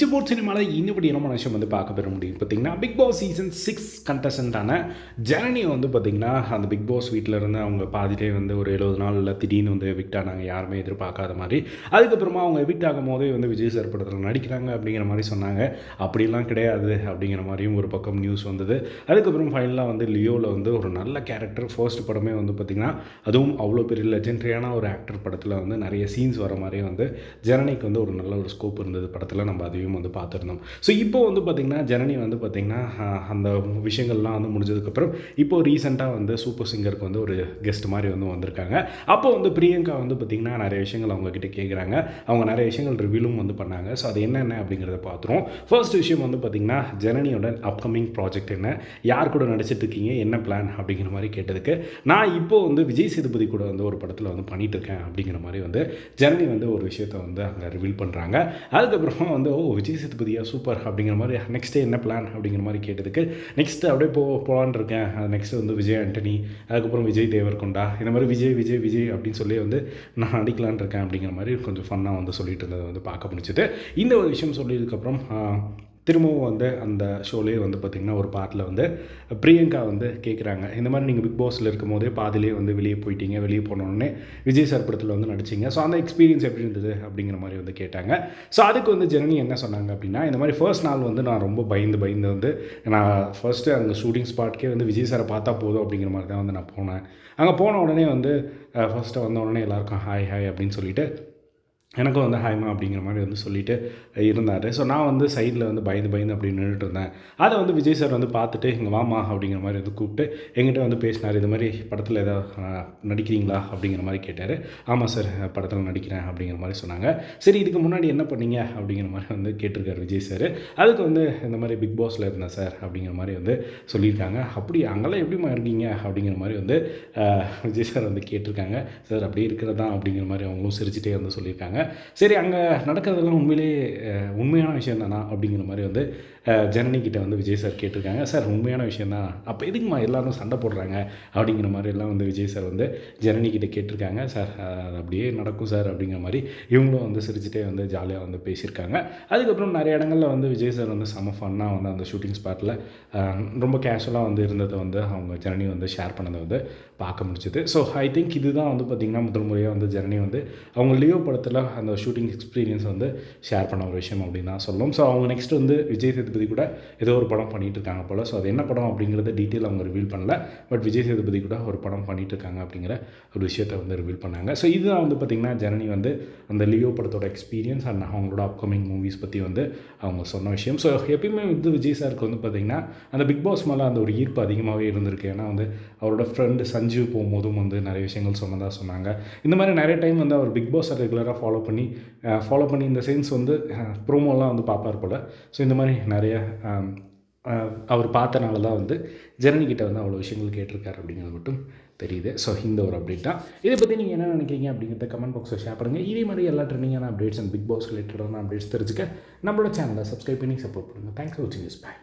இச்சு போட் சினிமாவில் இன்னுபடி என்ன விஷயம் வந்து பார்க்க பெற முடியும் பார்த்தீங்கன்னா பிக் பாஸ் சீசன் சிக்ஸ் கண்டஸ்டண்ட்டான ஜனனி வந்து பார்த்திங்கன்னா அந்த பிக் பாஸ் வீட்டில் இருந்து அவங்க பாதிட்டே வந்து ஒரு எழுபது நாளில் திடீர்னு வந்து எவிக்ட் ஆனாங்க. யாருமே எதிர்பார்க்காத மாதிரி. அதுக்கப்புறமா அவங்க எவிக்ட் ஆகும் போதே வந்து விஜய் சார் படத்தில் நடிக்கிறாங்க அப்படிங்கிற மாதிரி சொன்னாங்க. அப்படிலாம் கிடையாது அப்படிங்கிற மாதிரியும் ஒரு பக்கம் நியூஸ் வந்தது. அதுக்கப்புறம் ஃபைனலாக வந்து லியோவில் வந்து ஒரு நல்ல கேரக்டர் ஃபர்ஸ்ட் படமே வந்து பார்த்திங்கன்னா அதுவும் அவ்வளோ பெரிய லெஜெண்டரியான ஒரு ஆக்டர் படத்தில் வந்து நிறைய சீன்ஸ் வர மாதிரி வந்து ஜனனிக்கு வந்து ஒரு நல்ல ஒரு ஸ்கோப் இருந்தது படத்தில். நம்ம அதையும் வந்து பார்த்துருந்தோம் ஸோ இப்போ வந்து பார்த்திங்கன்னா ஜனனி வந்து பார்த்திங்கன்னா அந்த விஷயங்கள்லாம் வந்து முடிஞ்சதுக்கப்புறம் இப்போ ரீசெண்டாக வந்து சூப்பர் சிங்கருக்கு வந்து ஒரு கெஸ்ட் மாதிரி வந்து வந்திருக்காங்க. அப்போ வந்து பிரியங்கா வந்து பார்த்திங்கன்னா நிறைய விஷயங்கள் அவங்கக்கிட்ட கேட்குறாங்க அவங்க நிறைய விஷயங்கள் ரிவியூலும் வந்து பண்ணாங்க. ஸோ அது என்னென்ன அப்படிங்கிறத பார்த்துருவோம். ஃபர்ஸ்ட் விஷயம் வந்து பார்த்திங்கன்னா ஜனனியோட அப்கமிங் ப்ராஜெக்ட் என்ன? யார் கூட நடிச்சிட்டு இருக்கீங்க? என்ன பிளான் அப்படிங்கிற மாதிரி கேட்டதுக்கு நான் இப்போ வந்து விஜய் சேதுபதி கூட வந்து ஒரு படத்தில் வந்து பண்ணிட்டு இருக்கேன் அப்படிங்கிற மாதிரி வந்து ஜனனி வந்து ஒரு விஷயத்தை வந்து அங்கே ரிவீல் பண்ணுறாங்க அதுக்கப்புறமா வந்து ஓ விஜய் சேதுபதியா சூப்பர் அப்படிங்கிற மாதிரி நெக்ஸ்ட்டு என்ன பிளான் அப்படிங்கிற மாதிரி கேட்டதுக்கு நெக்ஸ்ட் அப்படியே போ போகலான் இருக்கேன். நெக்ஸ்ட் வந்து விஜய் ஆண்டனி அதுக்கப்புறம் விஜய் தேவர்கொண்டா இந்த மாதிரி விஜய் விஜய் விஜய் அப்படின்னு சொல்லி வந்து நான் நடிக்கலான் இருக்கேன் அப்படிங்கிற மாதிரி கொஞ்சம் ஃபன்னாக வந்து சொல்லிட்டு இருந்ததை வந்து பார்க்க முடிஞ்சது. இந்த ஒரு விஷயம் சொல்லியதுக்கப்புறம் திரும்பவும் வந்து அந்த ஷோலேயே வந்து பார்த்திங்கன்னா ஒரு பாட்டில் வந்து பிரியங்கா வந்து கேட்குறாங்க இந்த மாதிரி நீங்கள் பிக் பாஸில் இருக்கும் போதே பாதிலே வந்து வெளியே போயிட்டீங்க. வெளியே போன உடனே விஜய் சார் படத்தில் வந்து நடிச்சிங்க. ஸோ அந்த எக்ஸ்பீரியன்ஸ் எப்படி இருந்தது அப்படிங்கிற மாதிரி வந்து கேட்டாங்க. ஸோ அதுக்கு வந்து ஜெனனி என்ன சொன்னாங்க அப்படின்னா இந்த மாதிரி ஃபர்ஸ்ட் நாள் வந்து நான் ரொம்ப பயந்து பயந்து வந்து நான் ஃபர்ஸ்ட்டு அங்கே ஷூட்டிங் ஸ்பாட்க்கே வந்து விஜய் சாரை பார்த்தா போதும் அப்படிங்கிற மாதிரி தான் வந்து நான் போனேன். அங்கே போன உடனே வந்து ஃபஸ்ட்டு வந்த உடனே எல்லாருக்கும் ஹாய் ஹாய் அப்படின்னு சொல்லிட்டு எனக்கும் வந்து ஹாய்மா அப்படிங்கிற மாதிரி வந்து சொல்லிட்டு இருந்தார். ஸோ நான் வந்து சைடில் வந்து பயந்து பயந்து அப்படி நின்றுட்டு இருந்தேன். அதை வந்து விஜய் சார் வந்து பார்த்துட்டு இங்கே வாமா அப்படிங்கிற மாதிரி வந்து கூப்பிட்டு எங்கிட்ட வந்து பேசினார் இது மாதிரி படத்தில் ஏதாவது நடிக்கிறீங்களா? அப்படிங்கிற மாதிரி கேட்டார். ஆமாம் சார் படத்தில் நடிக்கிறேன் அப்படிங்கிற மாதிரி சொன்னாங்க. சரி இதுக்கு முன்னாடி என்ன பண்ணீங்க? அப்படிங்கிற மாதிரி வந்து கேட்டிருக்காரு விஜய் சார் அதுக்கு வந்து இந்த மாதிரி பிக் பாஸில் இருந்தேன் சார் அப்படிங்கிற மாதிரி வந்து சொல்லியிருக்காங்க. அப்படி அங்கெல்லாம் எப்படிமா இருக்கீங்க? அப்படிங்கிற மாதிரி வந்து விஜய் சார் வந்து கேட்டிருக்காங்க. சார் அப்படி இருக்கிறதா? அப்படிங்கிற மாதிரி அவங்களும் சிரிச்சிட்டே வந்து சொல்லியிருக்காங்க. சரி அங்கே நடக்கிறதெல்லாம் உண்மையிலேயே உண்மையான விஷயம் தானா? அப்படிங்கிற மாதிரி வந்து ஜனனிக்கிட்ட வந்து விஜய் சார் கேட்டிருக்காங்க. சார் உண்மையான விஷயம் தான். அப்போ எதுக்குமா எல்லோரும் சண்டை போடுறாங்க? அப்படிங்கிற மாதிரி எல்லாம் வந்து விஜய் சார் வந்து ஜனனிக்கிட்ட கேட்டிருக்காங்க. சார் அது அப்படியே நடக்கும் சார். அப்படிங்கிற மாதிரி இவங்களும் வந்து சிரிச்சுட்டே வந்து ஜாலியாக வந்து பேசியிருக்காங்க. அதுக்கப்புறம் நிறைய இடங்களில் வந்து விஜய் சார் வந்து செம ஃபன்னாக வந்து அந்த ஷூட்டிங் ஸ்பாட்டில் ரொம்ப கேஷுவலாக வந்து இருந்ததை வந்து அவங்க ஜனனி வந்து ஷேர் பண்ணதை வந்து பார்க்க முடிச்சுது ஸோ ஐ திங்க் இதுதான் வந்து பார்த்திங்கன்னா முதல் முறையாக வந்து ஜனனி வந்து அவங்க லியோ படத்தில் அந்த ஷூட்டிங் எக்ஸ்பீரியன்ஸ் வந்து ஷேர் பண்ண ஒரு விஷயம் அப்படின்னு தான் சொல்லணும் ஸோ அவங்க நெக்ஸ்ட் வந்து விஜய் சேதுபதி கூட ஏதோ ஒரு படம் பண்ணிட்டு இருக்காங்க போல். ஸோ அது என்ன படம் அப்படிங்கிறத டீட்டெயில் அவங்க ரிவீல் பண்ணல. பட் விஜய் சேதுபதி கூட ஒரு படம் பண்ணிட்டு இருக்காங்க அப்படிங்கிற ஒரு விஷயத்தை வந்து ரிவீல் பண்ணாங்க. ஸோ இதுதான் வந்து பார்த்திங்கன்னா ஜனனி வந்து அந்த லியோ படத்தோட எக்ஸ்பீரியன்ஸ் அண்ட் அவங்களோட அப்கமிங் மூவிஸ் பற்றி வந்து அவங்க சொன்ன விஷயம். ஸோ எப்பயுமே வந்து விஜய் சாருக்கு வந்து பார்த்திங்கன்னா அந்த பிக் பாஸ் மேலே அந்த ஒரு ஈர்ப்பு அதிகமாகவே இருந்திருக்கு. ஏன்னா வந்து அவரோட ஃப்ரெண்டு சஞ்சீவ் போகும்போதும் வந்து நிறைய விஷயங்கள் சொன்னதாக சொன்னாங்க. இந்த மாதிரி நிறைய டைம் வந்து அவர் பிக் பாஸை ரெகுலராக ஃபாலோ பண்ணி ஃபாலோ பண்ணி இந்த சென்ஸ் வந்து ப்ரோமோலாம் வந்து பார்ப்பார் போல். ஸோ இந்த மாதிரி நிறைய நிறைய அவர் பார்த்தனால தான் வந்து ஜெர்னிக்கிட்ட வந்து அவ்வளோ விஷயங்கள் கேட்டிருக்காரு அப்படிங்கிறது மட்டும் தெரியுது. ஸோ இந்த ஒரு அப்டேட் தான். இதை பற்றி நீங்கள் என்ன நினைக்கிறீங்க அப்படிங்கிறத கமெண்ட் பாக்ஸில் ஷேர் பண்ணுங்கள் இதே மாதிரி எல்லா ட்ரெண்டிங்கான அப்டேட்ஸ் அண்ட் பிக் பாஸ் ரிலேட்டடான அப்டேட்ஸ் தெரிஞ்சுக்க நம்மளோட சேனலை சப்ஸ்கிரைப் பண்ணி சப்போர்ட் பண்ணுங்கள் தேங்க்ஸ் ஃபார் வாட்சிங் திஸ் பை